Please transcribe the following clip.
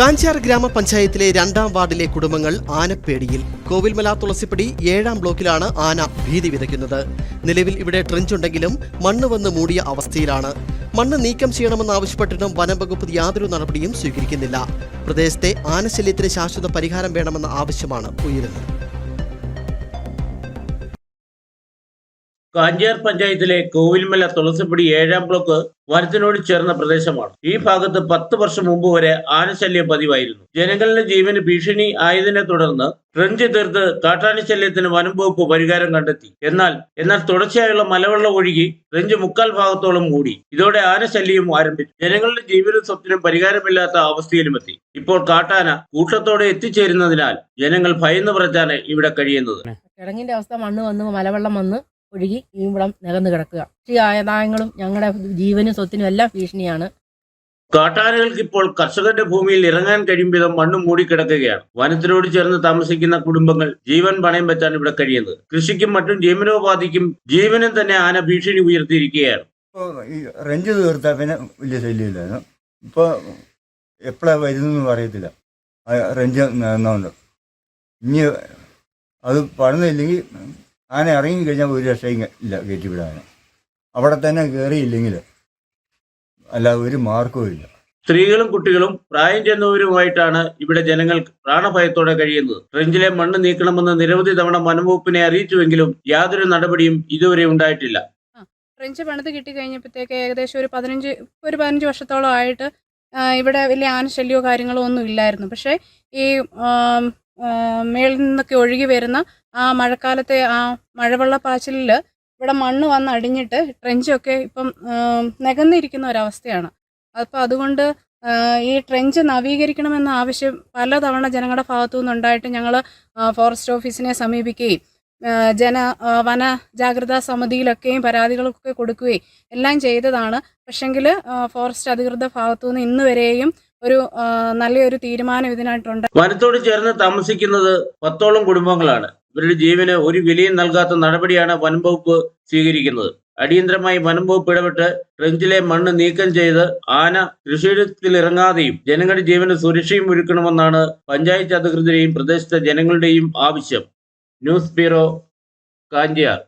കാഞ്ചാർ ഗ്രാമപഞ്ചായത്തിലെ രണ്ടാം വാർഡിലെ കുടുംബങ്ങൾ ആനപ്പേടിയിൽ. കോവിൽമല തുളസിപ്പടി ഏഴാം ബ്ലോക്കിലാണ് ആന ഭീതി വിതയ്ക്കുന്നത്. നിലവിൽ ഇവിടെ ട്രെഞ്ചുണ്ടെങ്കിലും മണ്ണ് വന്ന് മൂടിയ അവസ്ഥയിലാണ്. മണ്ണ് നീക്കം ചെയ്യണമെന്നാവശ്യപ്പെട്ടിട്ടും വനം വകുപ്പ് യാതൊരു നടപടിയും സ്വീകരിക്കുന്നില്ല. പ്രദേശത്തെ ആനശല്യത്തിന് ശാശ്വത പരിഹാരം വേണമെന്ന ആവശ്യമാണ് ഉയരുന്നത്. കാഞ്ചാർ പഞ്ചായത്തിലെ കോവിൽമല തുളസിപ്പടി ഏഴാം ബ്ലോക്ക് വനത്തിനോട് ചേർന്ന പ്രദേശമാണ്. ഈ ഭാഗത്ത് പത്ത് വർഷം മുമ്പ് വരെ ആനശല്യം പതിവായിരുന്നു. ജനങ്ങളുടെ ജീവന് ഭീഷണി ആയതിനെ തുടർന്ന് ട്രെഞ്ച് തീർത്ത് കാട്ടാനശല്യത്തിന് വനം വകുപ്പ് പരിഹാരം കണ്ടെത്തി. എന്നാൽ എന്നാൽ തുടർച്ചയായുള്ള മലവെള്ളം ഒഴുകി ട്രെഞ്ച് മുക്കാൽ ഭാഗത്തോളം കൂടി ഇതോടെ ആനശല്യം ആരംഭിച്ചു. ജനങ്ങളുടെ ജീവനും സ്വത്തിനും പരിഹാരമില്ലാത്ത അവസ്ഥയിലുമെത്തി ഇപ്പോൾ കാട്ടാന കൂട്ടത്തോടെ എത്തിച്ചേരുന്നതിനാൽ ജനങ്ങൾ ഭയന്ന് പറച്ചാണ് ഇവിടെ കഴിയുന്നത്. കിടങ്ങിന്റെ അവസ്ഥ മണ്ണ് വന്ന് മലവെള്ളം വന്ന് ഒഴുകി ഈ ഇവിടം നികന്ന് കിടക്കുക. കൃഷി ആദായങ്ങളും ഞങ്ങളുടെ ജീവനും സ്വത്തിനും എല്ലാം ഭീഷണിയാണ്. കാട്ടാനകൾക്ക് ഇപ്പോൾ കർഷകന്റെ ഭൂമിയിൽ ഇറങ്ങാൻ കഴിയും വിധം മണ്ണ് മൂടിക്കിടക്കുകയാണ്. വനത്തിനോട് ചേർന്ന് താമസിക്കുന്ന കുടുംബങ്ങൾ ജീവൻ പണയം വെച്ചാണ് ഇവിടെ കഴിയുന്നത്. കൃഷിക്കും മറ്റും ജീവനോപാധിക്കും ജീവനും തന്നെ ആന ഭീഷണി ഉയർത്തിയിരിക്കുകയാണ്. ഇപ്പോൾ ഈ റെഞ്ച് തീർത്താൽ പിന്നെ വലിയ ശല്യമില്ലായിരുന്നു. ഇപ്പോൾ എപ്പോഴാ വരുന്നെന്ന് പറയത്തില്ല റെഞ്ച് നിന്നുകൊണ്ട് ഇനി അത് പണിതില്ലെങ്കിൽ ആന ഇറങ്ങിക്കഴിഞ്ഞാൽ ഒരു രക്ഷയും ഇല്ല കയറ്റിവിടാൻ അവിടെ തന്നെ കയറിയില്ലെങ്കിൽ അല്ല ഒരു മാർക്കവും ഇല്ല. സ്ത്രീകളും കുട്ടികളും പ്രായം ചെന്നവരുമായിട്ടാണ് ഇവിടെ ജനങ്ങൾ പ്രാണഭയത്തോടെ കഴിയുന്നത്. ട്രെഞ്ചിലെ മണ്ണ് നീക്കണമെന്ന് നിരവധി തവണ വനംവകുപ്പിനെ അറിയിച്ചുവെങ്കിലും യാതൊരു നടപടിയും ഇതുവരെ ഉണ്ടായിട്ടില്ല. ട്രെഞ്ച് പണിത് കിട്ടി കഴിഞ്ഞപ്പോഴത്തേക്ക് ഏകദേശം ഒരു പതിനഞ്ച് ഒരു പതിനഞ്ച് വർഷത്തോളം ആയിട്ട് ഇവിടെ വലിയ ആനശല്യമോ കാര്യങ്ങളോ ഒന്നും ഇല്ലായിരുന്നു. പക്ഷേ ഈ മേളിൽ നിന്നൊക്കെ ഒഴുകി വരുന്ന ആ മഴക്കാലത്തെ ആ മഴവെള്ളപ്പാച്ചിലിൽ ഇവിടെ മണ്ണ് വന്ന് അടിഞ്ഞിട്ട് ട്രെഞ്ചൊക്കെ ഇപ്പം നികന്നിരിക്കുന്ന ഒരവസ്ഥയാണ്. അപ്പോൾ അതുകൊണ്ട് ഈ ട്രെഞ്ച് നവീകരിക്കണമെന്ന ആവശ്യം പലതവണ ജനങ്ങളുടെ ഭാഗത്തു നിന്നുണ്ടായിട്ട് ഞങ്ങൾ ഫോറസ്റ്റ് ഓഫീസിനെ സമീപിക്കുകയും ജന വന ജാഗ്രതാ സമിതിയിലൊക്കെയും പരാതികളൊക്കെ കൊടുക്കുകയും എല്ലാം ചെയ്തതാണ്. പക്ഷെങ്കിൽ ഫോറസ്റ്റ് അധികൃത ഭാഗത്തു നിന്ന് ഇന്ന് വരെയും ഒരു നല്ലൊരു തീരുമാനം ഇതിനായിട്ടുണ്ട്. വനത്തോട് ചേർന്ന് താമസിക്കുന്നത് പത്തോളം കുടുംബങ്ങളാണ്. ഇവരുടെ ജീവന് ഒരു വിലയും നൽകാത്ത നടപടിയാണ് വനം വകുപ്പ് സ്വീകരിക്കുന്നത്. അടിയന്തരമായി വനം വകുപ്പ് ഇടപെട്ട് ട്രെഞ്ചിലെ മണ്ണ് നീക്കം ചെയ്ത് ആന കൃഷിയിടത്തിൽ ഇറങ്ങാതെയും ജനങ്ങളുടെ ജീവന് സുരക്ഷയും ഒരുക്കണമെന്നാണ് പഞ്ചായത്ത് അധികൃതരെയും പ്രദേശത്തെ ജനങ്ങളുടെയും ആവശ്യം. News bureau Kanchiyar.